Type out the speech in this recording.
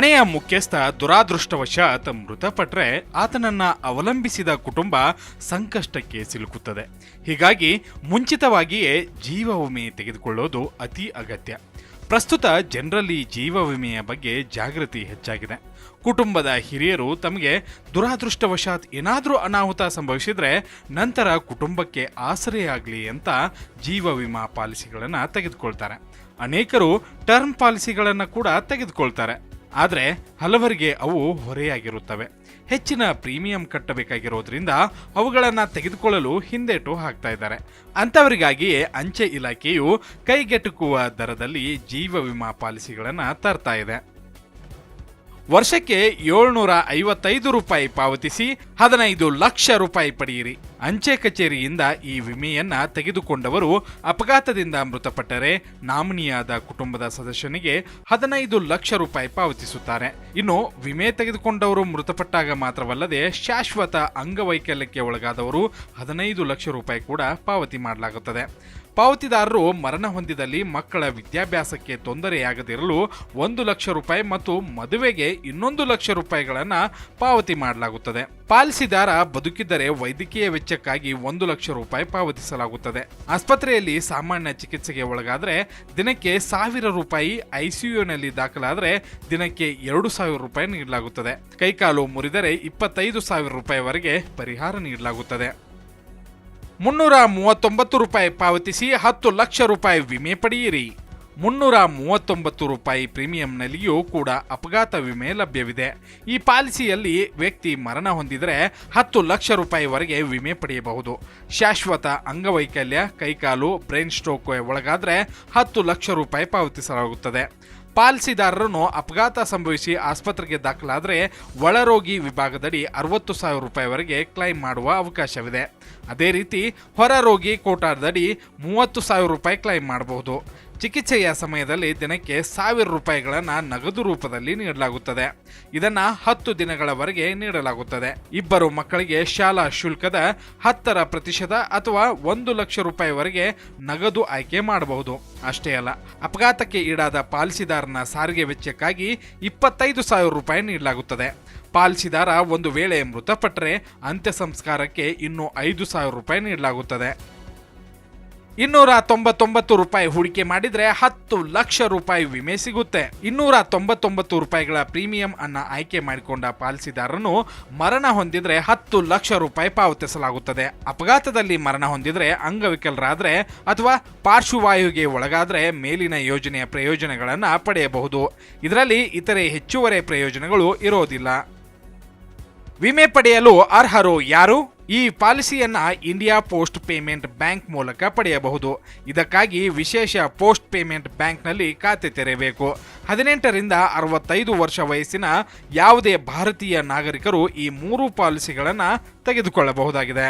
ಮನೆಯ ಮುಖ್ಯಸ್ಥ ದುರಾದೃಷ್ಟವಶಾತ್ ಮೃತಪಟ್ರೆ ಆತನನ್ನ ಅವಲಂಬಿಸಿದ ಕುಟುಂಬ ಸಂಕಷ್ಟಕ್ಕೆ ಸಿಲುಕುತ್ತದೆ. ಹೀಗಾಗಿ ಮುಂಚಿತವಾಗಿಯೇ ಜೀವ ವಿಮೆ ತೆಗೆದುಕೊಳ್ಳೋದು ಅತಿ ಅಗತ್ಯ. ಪ್ರಸ್ತುತ ಜನರಲ್ಲಿ ಜೀವ ವಿಮೆಯ ಬಗ್ಗೆ ಜಾಗೃತಿ ಹೆಚ್ಚಾಗಿದೆ. ಕುಟುಂಬದ ಹಿರಿಯರು ತಮಗೆ ದುರಾದೃಷ್ಟವಶಾತ್ ಏನಾದರೂ ಅನಾಹುತ ಸಂಭವಿಸಿದರೆ ನಂತರ ಕುಟುಂಬಕ್ಕೆ ಆಸರೆಯಾಗಲಿ ಅಂತ ಜೀವ ವಿಮಾ ಪಾಲಿಸಿಗಳನ್ನು ತೆಗೆದುಕೊಳ್ತಾರೆ. ಅನೇಕರು ಟರ್ಮ್ ಪಾಲಿಸಿಗಳನ್ನು ಕೂಡ ತೆಗೆದುಕೊಳ್ತಾರೆ. ಆದರೆ ಹಲವರಿಗೆ ಅವು ಹೊರೆಯಾಗಿರುತ್ತವೆ. ಹೆಚ್ಚಿನ ಪ್ರೀಮಿಯಂ ಕಟ್ಟಬೇಕಾಗಿರೋದ್ರಿಂದ ಅವುಗಳನ್ನು ತೆಗೆದುಕೊಳ್ಳಲು ಹಿಂದೇಟು ಹಾಕ್ತಾ ಇದ್ದಾರೆ. ಅಂಥವರಿಗಾಗಿಯೇ ಅಂಚೆ ಇಲಾಖೆಯು ಕೈಗೆಟುಕುವ ದರದಲ್ಲಿ ಜೀವ ವಿಮಾ ಪಾಲಿಸಿಗಳನ್ನು ತರ್ತಾ ಇದೆ. ವರ್ಷಕ್ಕೆ ಏಳ್ನೂರ ಐವತ್ತೈದು ರೂಪಾಯಿ ಪಾವತಿಸಿ ಹದಿನೈದು ಲಕ್ಷ ರೂಪಾಯಿ ಪಡೆಯಿರಿ. ಅಂಚೆ ಕಚೇರಿಯಿಂದ ಈ ವಿಮೆಯನ್ನ ತೆಗೆದುಕೊಂಡವರು ಅಪಘಾತದಿಂದ ಮೃತಪಟ್ಟರೆ ನಾಮಿನಿಯಾದ ಕುಟುಂಬದ ಸದಸ್ಯನಿಗೆ ಹದಿನೈದು ಲಕ್ಷ ರೂಪಾಯಿ ಪಾವತಿಸುತ್ತಾರೆ. ಇನ್ನು ವಿಮೆ ತೆಗೆದುಕೊಂಡವರು ಮೃತಪಟ್ಟಾಗ ಮಾತ್ರವಲ್ಲದೆ ಶಾಶ್ವತ ಅಂಗವೈಕಲ್ಯಕ್ಕೆ ಒಳಗಾದವರು ಹದಿನೈದು ಲಕ್ಷ ರೂಪಾಯಿ ಕೂಡ ಪಾವತಿ ಮಾಡಲಾಗುತ್ತದೆ. ಪಾವತಿದಾರರು ಮರಣ ಹೊಂದಿದಲ್ಲಿ ಮಕ್ಕಳ ವಿದ್ಯಾಭ್ಯಾಸಕ್ಕೆ ತೊಂದರೆಯಾಗದಿರಲು ಒಂದು ಲಕ್ಷ ರೂಪಾಯಿ ಮತ್ತು ಮದುವೆಗೆ ಇನ್ನೊಂದು ಲಕ್ಷ ರೂಪಾಯಿಗಳನ್ನು ಪಾವತಿ ಮಾಡಲಾಗುತ್ತದೆ. ಪಾಲಿಸಿದಾರ ಬದುಕಿದ್ದರೆ ವೈದ್ಯಕೀಯ ವೆಚ್ಚಕ್ಕಾಗಿ ಒಂದು ಲಕ್ಷ ರೂಪಾಯಿ ಪಾವತಿಸಲಾಗುತ್ತದೆ. ಆಸ್ಪತ್ರೆಯಲ್ಲಿ ಸಾಮಾನ್ಯ ಚಿಕಿತ್ಸೆಗೆ ಒಳಗಾದರೆ ದಿನಕ್ಕೆ ಸಾವಿರ ರೂಪಾಯಿ ಐಸಿಯುನಲ್ಲಿ ದಾಖಲಾದರೆ ದಿನಕ್ಕೆ ಎರಡು ಸಾವಿರ ರೂಪಾಯಿ ನೀಡಲಾಗುತ್ತದೆ. ಕೈಕಾಲು ಮುರಿದರೆ ಇಪ್ಪತ್ತೈದು ಸಾವಿರ ರೂಪಾಯಿವರೆಗೆ ಪರಿಹಾರ ನೀಡಲಾಗುತ್ತದೆ. ಮುನ್ನೂರ ಮೂವತ್ತೊಂಬತ್ತು ರೂಪಾಯಿ ಪಾವತಿಸಿ ಹತ್ತು ಲಕ್ಷ ರೂಪಾಯಿ ವಿಮೆ ಪಡೆಯಿರಿ. ಮುನ್ನೂರ ಮೂವತ್ತೊಂಬತ್ತು ರೂಪಾಯಿ ಪ್ರೀಮಿಯಂನಲ್ಲಿಯೂ ಕೂಡ ಅಪಘಾತ ವಿಮೆ ಲಭ್ಯವಿದೆ. ಈ ಪಾಲಿಸಿಯಲ್ಲಿ ವ್ಯಕ್ತಿ ಮರಣ ಹೊಂದಿದರೆ ಹತ್ತು ಲಕ್ಷ ರೂಪಾಯಿವರೆಗೆ ವಿಮೆ ಪಡೆಯಬಹುದು. ಶಾಶ್ವತ ಅಂಗವೈಕಲ್ಯ, ಕೈಕಾಲು, ಬ್ರೈನ್ ಸ್ಟ್ರೋಕ್ ಒಳಗಾದರೆ ಹತ್ತು ಲಕ್ಷ ರೂಪಾಯಿ ಪಾವತಿಸಲಾಗುತ್ತದೆ. ಪಾಲಿಸಿದಾರರನ್ನು ಅಪಘಾತ ಸಂಭವಿಸಿ ಆಸ್ಪತ್ರೆಗೆ ದಾಖಲಾದರೆ ಒಳರೋಗಿ ವಿಭಾಗದಡಿ ಅರವತ್ತು ಸಾವಿರ ರೂಪಾಯಿವರೆಗೆ ಕ್ಲೈಮ್ ಮಾಡುವ ಅವಕಾಶವಿದೆ. ಅದೇ ರೀತಿ ಹೊರರೋಗಿ ಕೋಟಾದಡಿ ಮೂವತ್ತು ಸಾವಿರ ರೂಪಾಯಿ ಕ್ಲೈಮ್ ಮಾಡಬಹುದು. ಚಿಕಿತ್ಸೆಯ ಸಮಯದಲ್ಲಿ ದಿನಕ್ಕೆ ಸಾವಿರ ರೂಪಾಯಿಗಳನ್ನು ನಗದು ರೂಪದಲ್ಲಿ ನೀಡಲಾಗುತ್ತದೆ. ಇದನ್ನ ಹತ್ತು ದಿನಗಳವರೆಗೆ ನೀಡಲಾಗುತ್ತದೆ. ಇಬ್ಬರು ಮಕ್ಕಳಿಗೆ ಶಾಲಾ ಶುಲ್ಕದ ಹತ್ತರ ಪ್ರತಿಶತ ಅಥವಾ ಒಂದು ಲಕ್ಷ ರೂಪಾಯಿವರೆಗೆ ನಗದು ಆಯ್ಕೆ ಮಾಡಬಹುದು. ಅಷ್ಟೇ ಅಲ್ಲ, ಅಪಘಾತಕ್ಕೆ ಈಡಾದ ಪಾಲಿಸಿದಾರನ ಸಾರಿಗೆ ವೆಚ್ಚಕ್ಕಾಗಿ ಇಪ್ಪತ್ತೈದು ಸಾವಿರ ರೂಪಾಯಿ ನೀಡಲಾಗುತ್ತದೆ. ಪಾಲಿಸಿದಾರ ಒಂದು ವೇಳೆ ಮೃತಪಟ್ಟರೆ ಅಂತ್ಯ ಸಂಸ್ಕಾರಕ್ಕೆ ಇನ್ನೂ ಐದು ಸಾವಿರ ರೂಪಾಯಿ ನೀಡಲಾಗುತ್ತದೆ. ಇನ್ನೂರ ತೊಂಬತ್ತೊಂಬತ್ತು ರೂಪಾಯಿ ಹೂಡಿಕೆ ಮಾಡಿದ್ರೆ ಹತ್ತು ಲಕ್ಷ ರೂಪಾಯಿ ವಿಮೆ ಸಿಗುತ್ತೆ. ಇನ್ನೂರ ತೊಂಬತ್ತೊಂಬತ್ತು ರೂಪಾಯಿಗಳ ಪ್ರೀಮಿಯಂ ಅನ್ನ ಆಯ್ಕೆ ಮಾಡಿಕೊಂಡ ಪಾಲಿಸಿದಾರನು ಮರಣ ಹೊಂದಿದ್ರೆ ಹತ್ತು ಲಕ್ಷ ರೂಪಾಯಿ ಪಾವತಿಸಲಾಗುತ್ತದೆ. ಅಪಘಾತದಲ್ಲಿ ಮರಣ ಹೊಂದಿದ್ರೆ ಅಂಗವಿಕಲರಾದ್ರೆ ಅಥವಾ ಪಾರ್ಶ್ವವಾಯುಗೆ ಒಳಗಾದ್ರೆ ಮೇಲಿನ ಯೋಜನೆಯ ಪ್ರಯೋಜನಗಳನ್ನು ಪಡೆಯಬಹುದು. ಇದರಲ್ಲಿ ಇತರೆ ಹೆಚ್ಚುವರಿ ಪ್ರಯೋಜನಗಳು ಇರೋದಿಲ್ಲ. ವಿಮೆ ಪಡೆಯಲು ಅರ್ಹರು ಯಾರು? ಈ ಪಾಲಿಸಿಯನ್ನು ಇಂಡಿಯಾ ಪೋಸ್ಟ್ ಪೇಮೆಂಟ್ ಬ್ಯಾಂಕ್ ಮೂಲಕ ಪಡೆಯಬಹುದು. ಇದಕ್ಕಾಗಿ ವಿಶೇಷ ಪೋಸ್ಟ್ ಪೇಮೆಂಟ್ ಬ್ಯಾಂಕ್ನಲ್ಲಿ ಖಾತೆ ತೆರೆಯಬೇಕು. ಹದಿನೆಂಟರಿಂದ ಅರವತ್ತೈದು ವರ್ಷ ವಯಸ್ಸಿನ ಯಾವುದೇ ಭಾರತೀಯ ನಾಗರಿಕರು ಈ ಮೂರು ಪಾಲಿಸಿಗಳನ್ನು ತೆಗೆದುಕೊಳ್ಳಬಹುದಾಗಿದೆ.